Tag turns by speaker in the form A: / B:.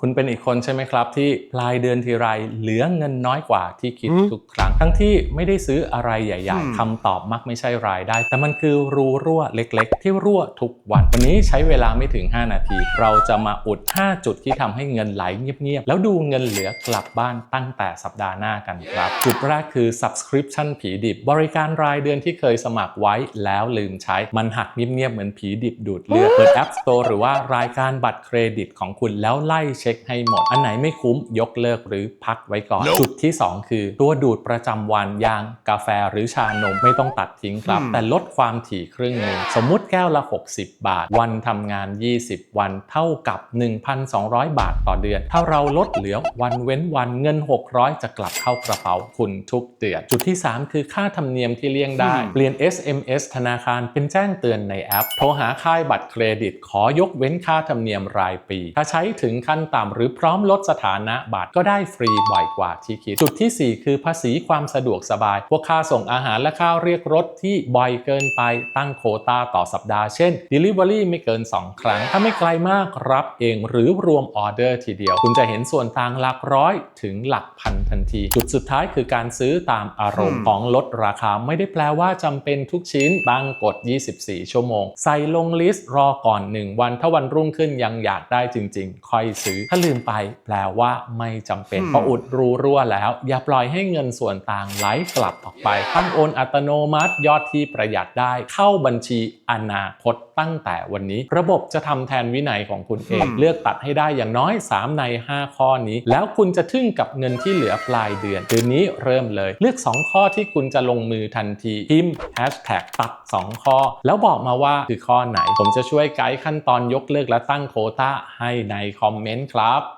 A: คุณเป็นอีกคนใช่ไหมครับ ที่ปลายเดือนทีไรเหลือเงินน้อยกว่าที่คิด
B: อืม
A: ทุกครั้ง ทั้งที่ไม่ได้ซื้ออะไรใหญ่
B: อืม
A: ๆคำตอบมักไม่ใช่รายได้ แต่มันคือรูรั่วเล็กๆ ที่รั่วทุกวัน วันนี้ใช้เวลาไม่ถึง 5 นาที เราจะมาอุด 5 จุดที่ทำให้เงินไหลเงียบๆ แล้วดูเงินเหลือกลับบ้านตั้งแต่สัปดาห์หน้ากันครับ จุดแรกคือ subscription ผีดิบบริการรายเดือนที่เคยสมัครไว้แล้วลืมใช้มันหักเงียบๆเหมือนผีดิบดูดเลือดเปิด App Store หรือว่ารายการบัตรเครดิตของคุณแล้วไล่เช็คให้หมด อันไหนไม่คุ้มยกเลิกหรือพักไว้ก่อน
B: Nope
A: จุดที่ 2 คือ ตัวดูดประจำวันอย่างกาแฟหรือชานมไม่ต้องตัดทิ้งครับ
B: อืม
A: แต่ลดความถี่ครึ่งหนึ่งสมมุติแก้วละ 60 บาท วันทำงาน 20 วันเท่ากับ 1,200 บาทต่อเดือน ถ้าเราลดเหลือวันเว้นวันเงิน 600 จะกลับเข้ากระเป๋าคุณทุกเดือน จุดที่ 3 คือค่าธรรมเนียมที่เลี่ยงได้
B: อืม
A: เปลี่ยน SMS ธนาคารเป็นแจ้งเตือนในแอป โทรหาค่ายบัตรเครดิต ขอยกเว้นค่าธรรมเนียมรายปี ถ้าใช้ถึงขั้นต่ำหรือพร้อมลดสถานะบัตรก็ได้ฟรีบ่อยกว่าที่คิด จุดทีสี่ 4 คือภาษีความสะดวกสบาย พวกค่าส่งอาหารและค่าเรียกรถที่บ่อยเกินไปตั้งโควตาต่อสัปดาห์เช่น Delivery ไม่เกิน 2 ครั้ง ถ้าไม่ไกลมากรับเองหรือรวมออเดอร์ทีเดียว คุณจะเห็นส่วนต่างหลักร้อยถึงหลักพันทันที จุดสุดท้ายคือการซื้อตามอารมณ์
B: อืม
A: ของลดราคาไม่ได้แปลว่าจำเป็นทุกชิ้นตั้งกฎ 24 ชั่วโมง ใส่ลงลิสต์รอก่อน 1 วันถ้าวันรุ่งขึ้นยังอยากได้จริง ๆ ค่อยซื้อถ้าลืมไปแปลว่าไม่จำเป็น
B: อืม
A: เพราะอุดรูรั่วแล้ว อย่าปล่อยให้เงินส่วนต่างไหลกลับออกไปตั้งโอนอัตโนมัติยอดที่ประหยัดได้เข้าบัญชีอนาคตตั้งแต่วันนี้ ระบบจะทำแทนวินัยของคุณเอง
B: อืม
A: เลือกตัดให้ได้อย่างน้อย 3 ใน 5 ข้อนี้ แล้วคุณจะทึ่งกับเงินที่เหลือปลายเดือนคืนนี้เริ่มเลย เลือก 2 ข้อที่คุณจะลงมือทันทีพิมพ์ hashtag ตัด 2 ข้อ แล้วบอกมาว่าคือข้อไหน ผมจะช่วยไกด์ขั้นตอนยกเลิกและตั้งโควต้าให้ในคอมเมนต์ครับ